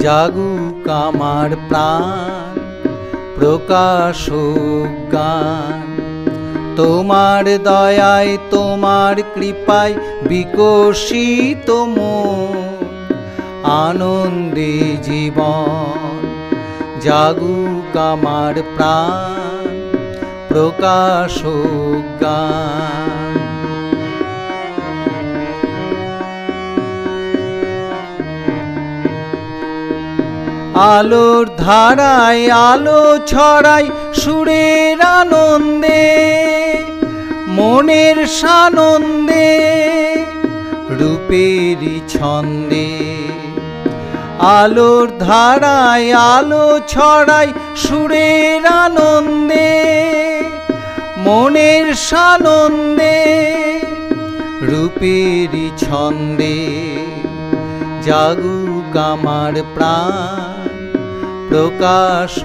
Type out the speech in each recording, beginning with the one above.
জাগুক আমার প্রাণ, প্রকাশ গান। তোমার দয়ায়, তোমার কৃপায় বিকশিত আনন্দে জীবন। জাগুক আমার প্রাণ, প্রকাশ গান। আলোর ধারায়, আলো ছড়াই সুরের আনন্দে, মনের সানন্দে রূপেরই ছন্দে। আলোর ধারায়, আলো ছড়াই সুরের আনন্দে, মনের সানন্দে রূপেরই ছন্দে। জাগুক আমার প্রাণ। প্রকাশ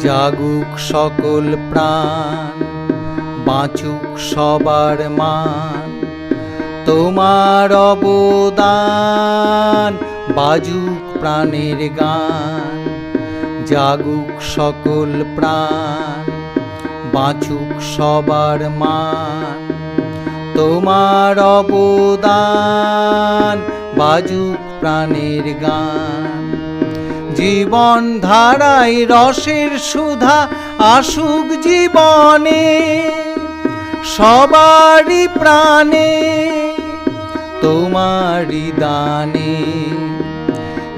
জাগুক সকল প্রাণ, বাঁচুক সবার মান। তোমার অবদান, বাজুক প্রাণের গান। জাগুক সকল প্রাণ বাঁচুক সবার মান। তোমার অবদান বাজুক প্রাণের গান। জীবন ধারায় রসের সুধা আসুক জীবনে, সবারই প্রাণে, তোমারই দানে।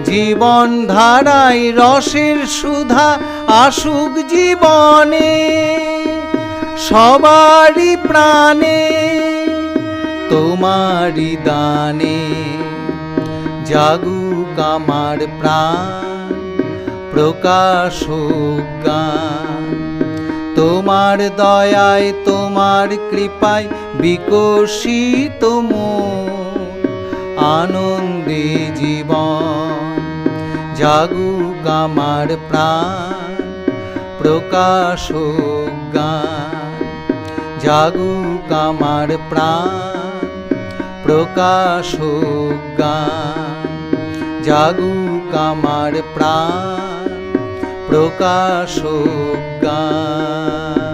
জীবন ধারায় রসের সুধা আসুক জীবনে, সবারই প্রাণে, তোমারই দানে জাগুক আমার প্রাণ, প্রকাশ তোমার দয়ায়, তোমার কৃপায় বিকশিত মন, আনন্দে জীবন। জাগুক আমার প্রাণ, প্রকাশ গান। জাগুক আমার প্রাণ, প্রকাশ গান। জাগুক আমার প্রাণ, প্রকাশ গান।